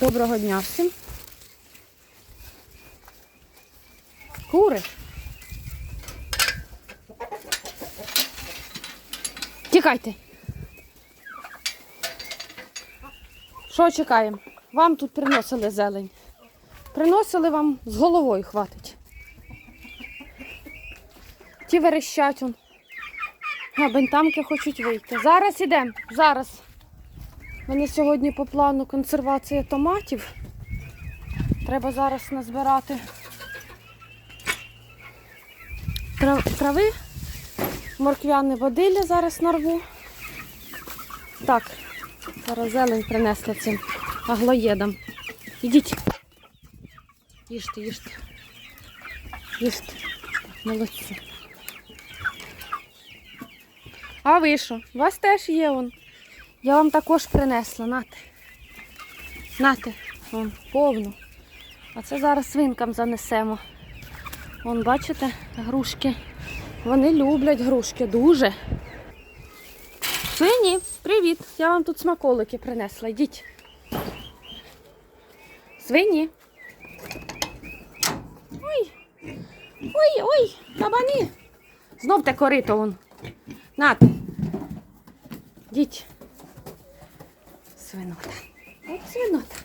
Доброго дня всім. Кури. Тікайте. Що чекаємо? Вам тут приносили зелень. Приносили вам з головою хватить. Ті верещать он. А бентамки хочуть вийти. Зараз ідемо. Зараз. У мене сьогодні по плану консервація томатів. Треба зараз назбирати трави, морквяне водилля зараз нарву. Так, зараз зелень принесла цим аглоєдам. Ідіть. Їжте, їжте. Їжте. Молодці. А ви що? У вас теж є он. Я вам також принесла, нате. Нате, вон, повну. А це зараз свинкам занесемо. Вон, бачите, грушки. Вони люблять грушки дуже. Свині, привіт! Я вам тут смаколики принесла. Йдіть. Свині. Ой. Ой, ой, кабані. Знов те корито вон. Нате. Йдіть. Свинота. От свинота.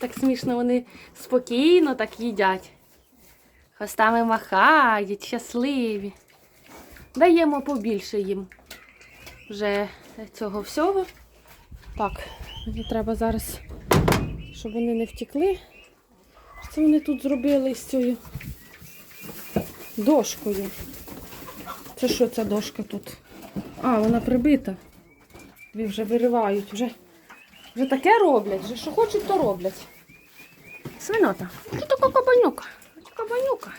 Так смішно вони спокійно так їдять. Хвостами махають, щасливі. Даємо побільше їм вже цього всього. Так, мені треба зараз, щоб вони не втекли. Що вони тут зробили з цією дошкою? Це що ця дошка тут? А, вона прибита. Вони вже виривають, вже, вже таке роблять, вже що хочуть, то роблять. Свинота. Ти така кабанюка. Кабанюка.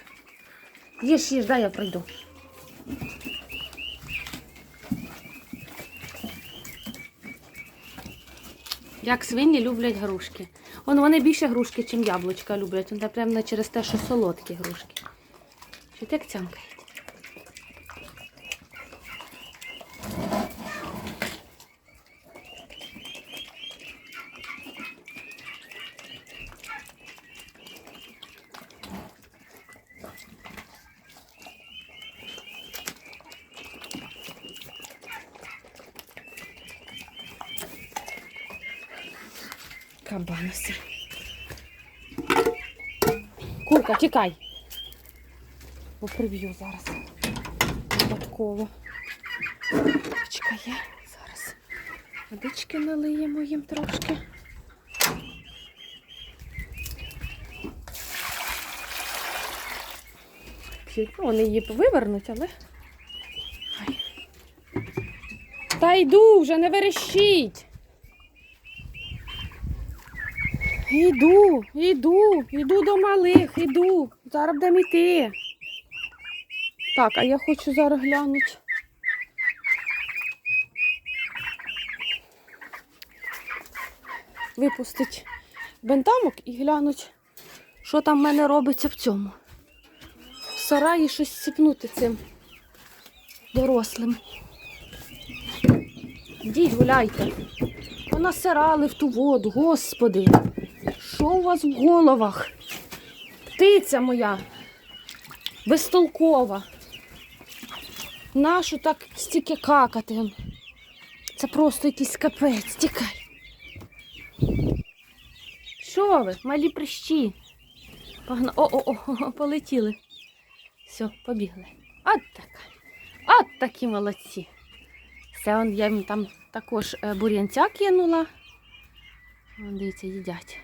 Їж, їж, дай я пройду. Як свині люблять грушки. Вон вони більше грушки, ніж яблучка люблять. Вони прямо через те, що солодкі грушки. Чи як цямкають? Кабаноси. Курка, тікай. Бо приб'ю зараз. Випадково. Водичка є. Зараз. Водички налиємо їм трошки. Ну, Вони її вивернуть, але. Ай. Та йду вже, не верещіть. Іду, іду, іду до малих, іду. Зараз будемо йти. Так, а я хочу зараз глянути. Випустить бентамок і глянуть, що там в мене робиться в цьому. В сараї щось сіпнути цим дорослим. Йдіть, гуляйте. Понасирали в ту воду, господи. Що у вас в головах? Птиця моя, безтолкова. Нашу так стільки какати. Це просто якийсь капець. Тікай. Що ви, малі прищі? Погна... О-о-о, полетіли. Все, побігли. От така. От такі молодці. Все, он, я їм там також е, бур'янця кинула. Вон, дивіться, їдять.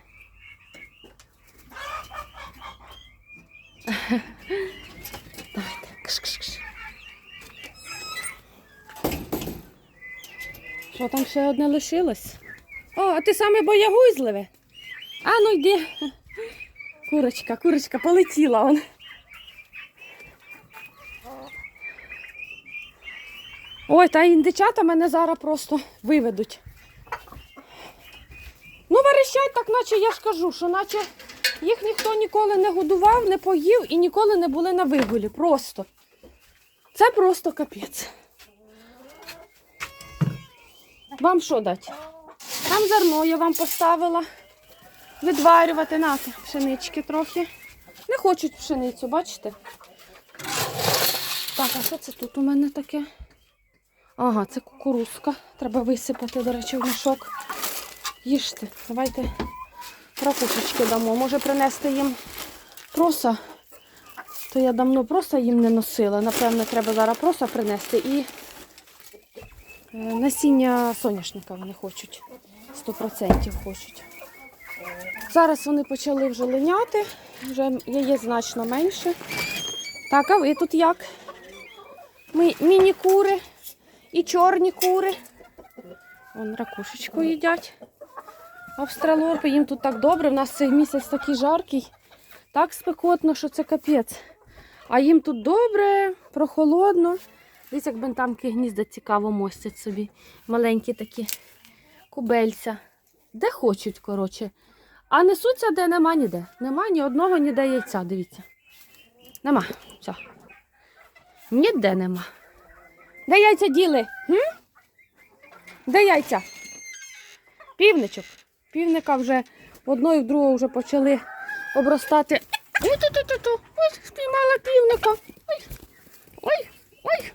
Давайте. Кш-кш-кш. Що там ще одне лишилось? О, а ти саме боягузливе. А ну йди. Курочка, курочка полетіла он. Ой, та індичата мене зараз просто виведуть. Ну, верещать так, наче я ж кажу, що наче їх ніхто ніколи не годував, не поїв і ніколи не були на вигулі. Просто. Це просто капець. Вам що дати? Там зерно я вам поставила. Відварювати нати пшенички трохи. Не хочуть пшеницю, бачите? Так, а що це тут у мене таке? Ага, це кукурузка. Треба висипати, до речі, в мішок. Їжте. Давайте ракушечки дамо. Може принести їм проса. То я давно проса їм не носила. Напевно, треба зараз проса принести і насіння соняшника вони хочуть. 100% хочуть. Зараз вони почали вже линяти, вже яєць значно менше. Так, а ви тут як? Міні-кури і чорні кури. Вон ракушечку їдять. Австралорпи, їм тут так добре. У нас цей місяць такий жаркий, так спекотно, що це капець. А їм тут добре, прохолодно. Дивіться, як бентамки гнізда цікаво мостять собі. Маленькі такі кубельця. Де хочуть, коротше. А несуться, де нема ніде. Нема ні одного, ніде яйця, дивіться. Нема. Все. Ніде нема. Де яйця діли? М? Де яйця? Півничок. Півника вже в одного і в другого вже почали обростати. Ой, ту ту ту ту Ой, спіймала півника. Ой, ой, ой,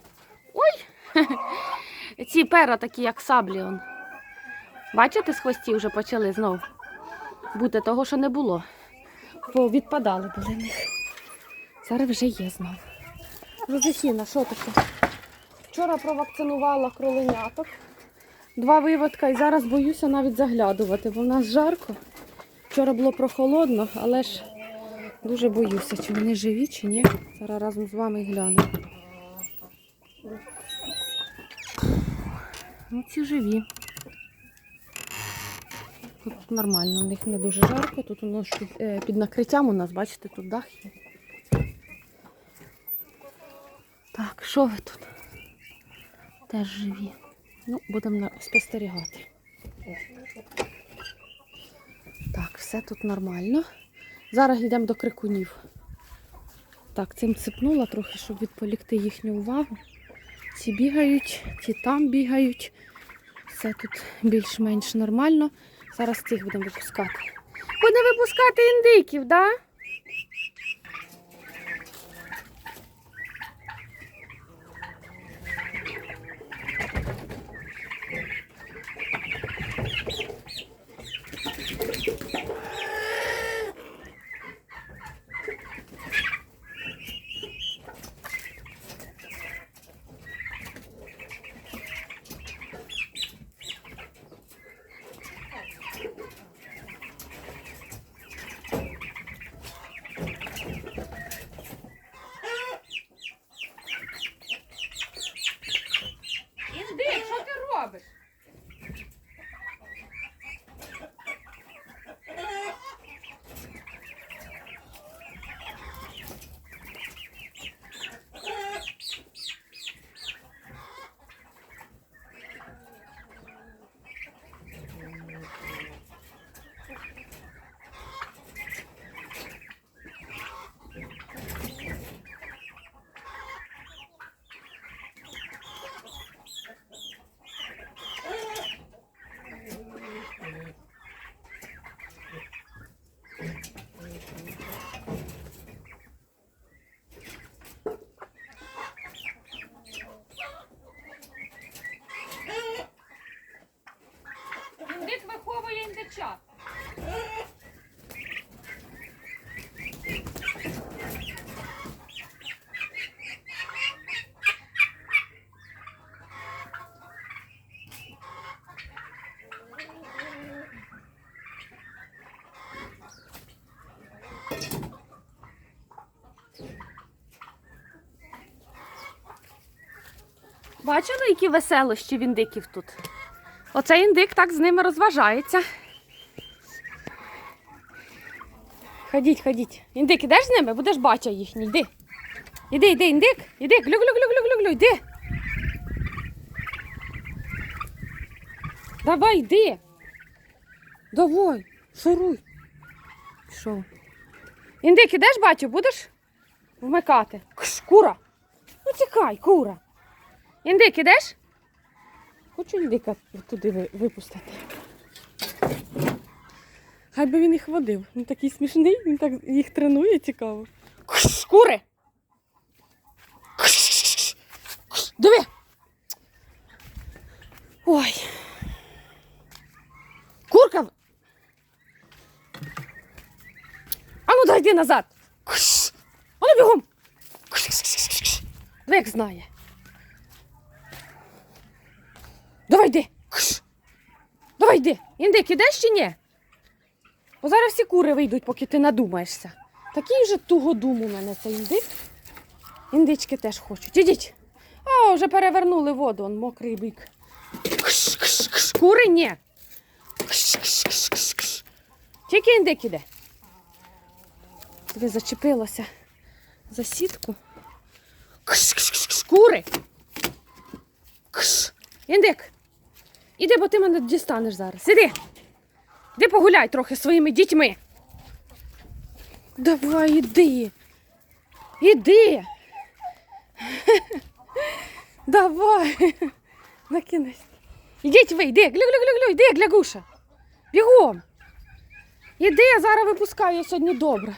ой. Ці пера такі, як саблі. Он. Бачите, з хвостів вже почали знов бути того, що не було. Бо відпадали були в них. Зараз вже є знов. Жозефіна, що таке? Вчора провакцинувала кроленяток. Два виводка і зараз боюся навіть заглядувати, бо в нас жарко. Вчора було прохолодно, але ж дуже боюся, чи вони живі, чи ні. Зараз разом з вами гляну. Ну, ці живі. Тут нормально, у них не дуже жарко. Тут у нас під, е, під накриттям у нас, бачите, тут дах є. Так, що ви тут? Теж живі. Ну, будемо спостерігати. Так, все тут нормально. Зараз йдемо до крикунів. Так, цим ципнула трохи, щоб відполікти їхню увагу. Ці бігають, ті там бігають. Все тут більш-менш нормально. Зараз цих будемо випускати. Будемо випускати індиків, так? Да? Бачили, які веселощі в індиків тут? Оцей індик так з ними розважається. Ходіть, ходіть. Індик, ідеш з ними? Будеш бача їхній. Йди. Іди, іди, індик, іди, глю, глю, глю, глю, глю, глю, йди. Давай, йди. Давай, шуруй. Що? Індик, ідеш, бачу, будеш вмикати? Кш, кура. Почекай, кура. Індик, ідеш? Хочу індика туди випустити. Хай би він їх водив. Він такий смішний, він так їх тренує цікаво. Кш, Кури! Кш, кш, Диви! Ой. Курка! А ну дай йди назад! А ну бігом! Диви, як знає. Давай йди! Кш! Давай йди! Індик, ідеш чи ні? Бо зараз всі кури вийдуть, поки ти надумаєшся. Такий же тугодум у мене цей індик. Індички теж хочуть. Ідіть. А, вже перевернули воду, он мокрий бик. Кш, кш, кш. Кури ні. Кш, кш, кш, кш, кш. Тільки індик іде. Тобі зачепилося за сітку. Кш, кш, кш, кш. Кури. Кш. Індик. Іди, бо ти мене дістанеш зараз. Іди. Іди погуляй трохи своїми дітьми. Давай, іди. Іди. Давай. Накинись. Ідіть ви, йди, глю-глю-глю-глю, йди, глягуша. Бігом. Іди, я зараз випускаю сьогодні добре.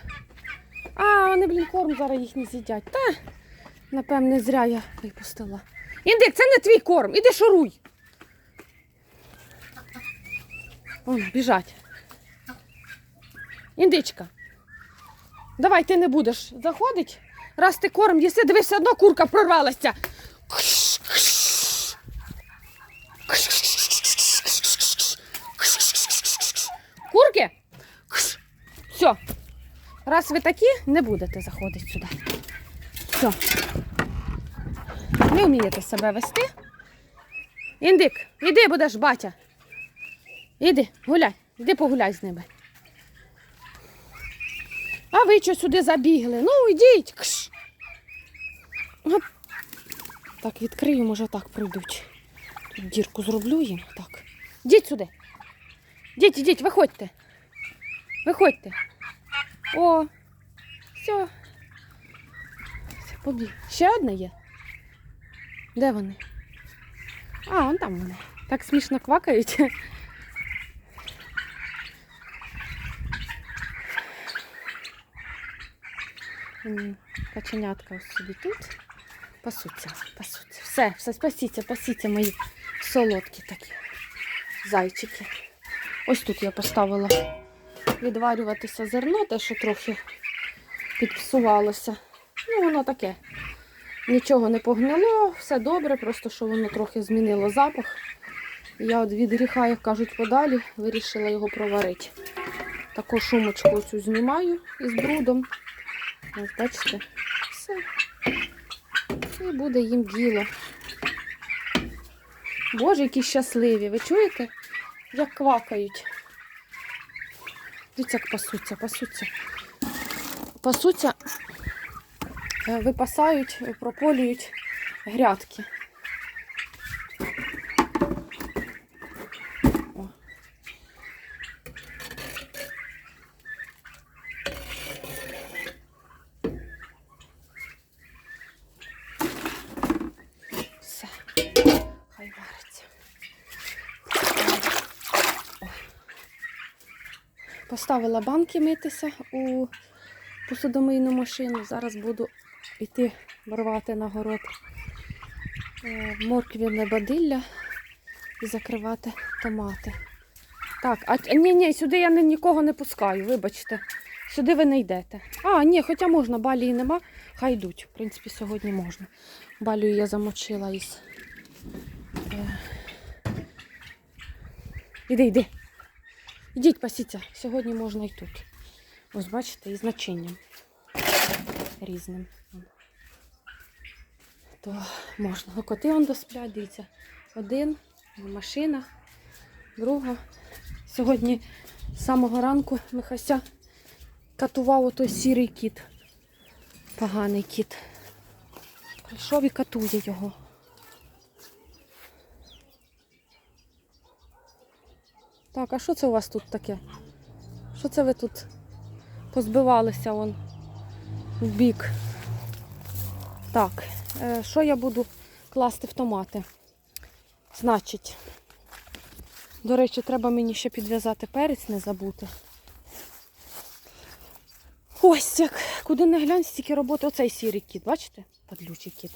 А, вони, блін, корм зараз їх не з'їдять. Та, напевне, зря я випустила. Індик, це не твій корм, іди шуруй. Вон, біжать. Індичка. Давай ти не будеш заходить. Раз ти корм їси, дивись, все одно курка прорвалася. Курки? Все. Раз ви такі, не будете заходити сюди. Все. Не вмієте себе вести. Індик, іди будеш, батя. Іди, гуляй, іди погуляй з ними. А ви що сюди забігли? Ну, йдіть. Кш. Так, відкрию, може так пройдуть. Тут дірку зроблю їм. Так. Йдіть сюди. Йдіть, йдіть, виходьте. Виходьте. О, все. Все, побіг. Ще одна є. Де вони? А, вон там вони. Так смішно квакають. Каченятка собі тут. Пасуться, пасуться. Все, все, спасіться, пасіться мої солодкі такі зайчики. Ось тут я поставила відварюватися зерно, те, що трохи підпсувалося. Ну, воно таке. Нічого не погнило, все добре, просто що воно трохи змінило запах. Я от від гріха, як кажуть, подалі, вирішила його проварити. Таку шумочку цю знімаю із брудом. Ось бачите, все. І буде їм діло. Боже, які щасливі. Ви чуєте, як квакають? Дивіться, як пасуться, пасуться. Пасуться, е, випасають, прополюють грядки. О. Все, хай вариться. Ой. Поставила банки митися у посудомийну машину. Зараз буду йти рвати на город е, морквяне бадилля і закривати томати. Так, а а ні, ні, сюди я нікого не пускаю, вибачте. Сюди ви не йдете. А, ні, хоча можна, балії нема, хай йдуть. В принципі, сьогодні можна. Балію я замочила із. Е... Іди, йди. Ідіть, пасіться. Сьогодні можна і тут. Ось бачите, із начинням різним. То можна. Ну, коти он досплять, дивіться. Один в машинах, друга. Сьогодні з самого ранку Михася катував отой сірий кіт. Поганий кіт. Прийшов і катує його. Так, а що це у вас тут таке? Що це ви тут позбивалися вон в бік? Так, Е, Що я буду класти в томати? Значить, до речі, треба мені ще підв'язати перець, не забути. Ось як, куди не глянь, стільки роботи. Оцей сірий кіт, бачите? Падлючий кіт.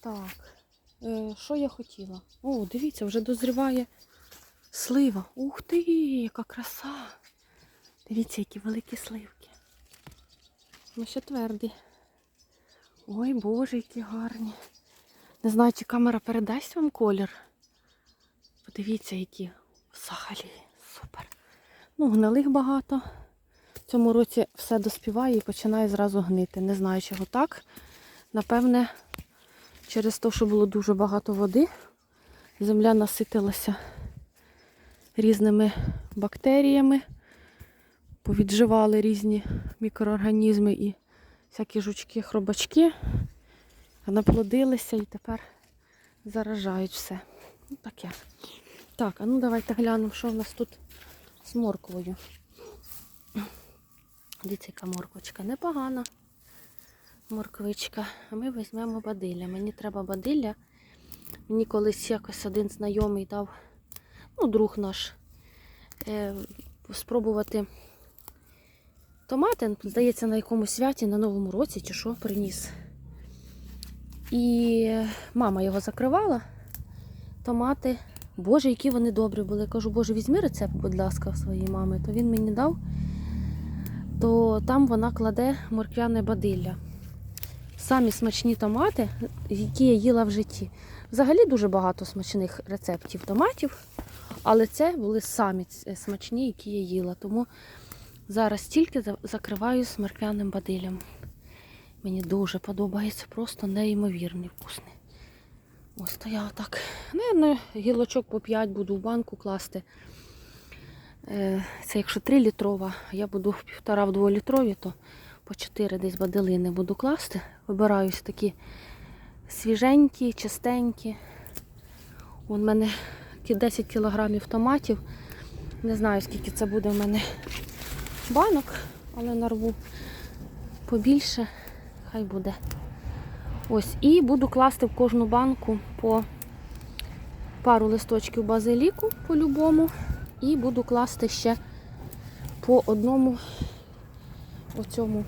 Так, е, що я хотіла? О, дивіться, вже дозріває слива. Ух ти, яка краса! Дивіться, які великі сливки. Ну, ще тверді. Ой, Боже, які гарні. Не знаю, чи камера передасть вам колір. Подивіться, які взагалі супер. Ну, гнилих багато. В цьому році все доспіває і починає зразу гнити. Не знаю, чого так. Напевне, через те, що було дуже багато води, земля наситилася різними бактеріями, повідживали різні мікроорганізми і всякі жучки, хробачки, наплодилися і тепер заражають все. Ну, таке. Так, а ну давайте глянемо, що в нас тут з морквою. Дивіться, яка морквочка. Непогана морквичка. А ми візьмемо бадилля. Мені треба бадилля. Мені колись якось один знайомий дав, ну, друг наш, е, спробувати томати, здається, на якомусь святі, на Новому році чи що приніс. І мама його закривала. Томати. Боже, які вони добрі були. Я кажу, Боже, візьми рецепт, будь ласка, в своєї мами. То він мені дав, то там вона кладе морквяне бадилля. Самі смачні томати, які я їла в житті. Взагалі дуже багато смачних рецептів томатів, але це були самі смачні, які я їла. Тому зараз тільки закриваю з морквяним бадиллям. Мені дуже подобається, просто неймовірний вкусний. Ось то я отак. Наверно, гілочок по 5 буду в банку класти. Е, Це якщо 3 літрова, я буду півтора в 2 літрові, то по 4 десь баделини буду класти. Вибираю ось такі свіженькі, чистенькі. В мене кі- 10 кілограмів томатів. Не знаю, скільки це буде в мене банок, але нарву побільше, хай буде. Ось, і буду класти в кожну банку по пару листочків базиліку по-любому. І буду класти ще по одному оцьому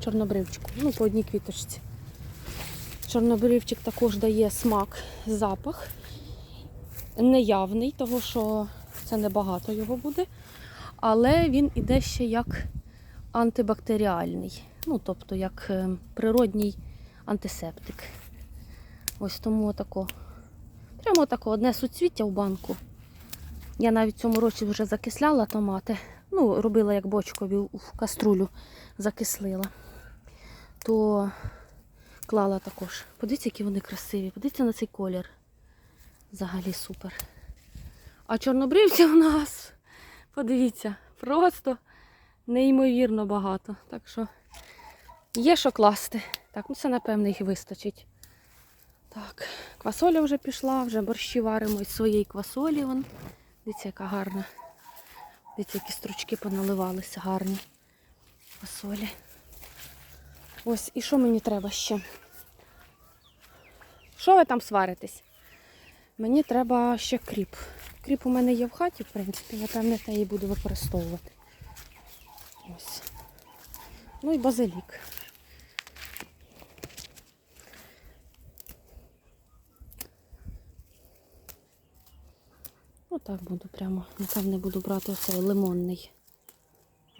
чорнобривчику. Ну, по одній квіточці. Чорнобривчик також дає смак, запах. Неявний, того що це небагато його буде. Але він іде ще як антибактеріальний. Ну, тобто як е, природній антисептик. Ось тому отако. Прямо тако одне суцвіття в банку. Я навіть цьому році вже закисляла томати. Ну, робила як бочкові в каструлю закислила. То клала також. Подивіться, які вони красиві. Подивіться на цей колір. Взагалі супер. А чорнобривців у нас, подивіться, просто неймовірно багато. Так що є що класти. Так, ну це напевно їх вистачить. Так, квасоля вже пішла, вже борщі варимо із своєї квасолі. Вон. Дивіться, яка гарна. Дивіться, які стручки поналивалися гарні. Квасолі. Ось, і що мені треба ще? Що ви там сваритесь? Мені треба ще кріп. Кріп у мене є в хаті, в принципі, я певне те буду використовувати. Ось. Ну і базилік. Отак буду прямо, напевне, буду брати оцей лимонний.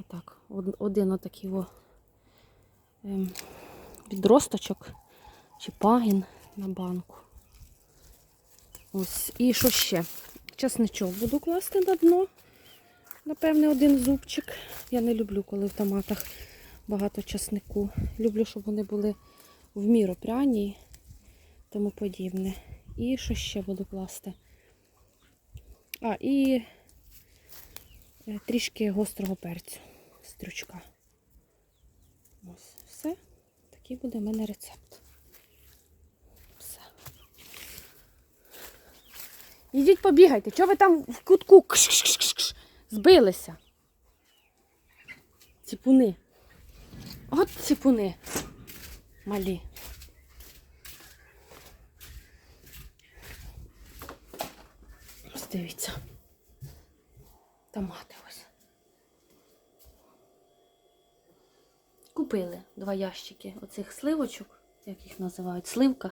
Отак. Один отакий о, ем, відросточок чи пагін на банку. Ось. І що ще? Часничок буду класти на дно. Напевне, один зубчик. Я не люблю, коли в томатах багато часнику. Люблю, щоб вони були в міру пряні і тому подібне. І що ще буду класти? А, і е, трішки гострого перцю, стручка. Ось, все. Такий буде в мене рецепт. Йдіть побігайте, чого ви там в кутку збилися? Ціпуни. От ціпуни малі. Ось дивіться. Томати ось. Купили два ящики оцих сливочок, як їх називають, сливка.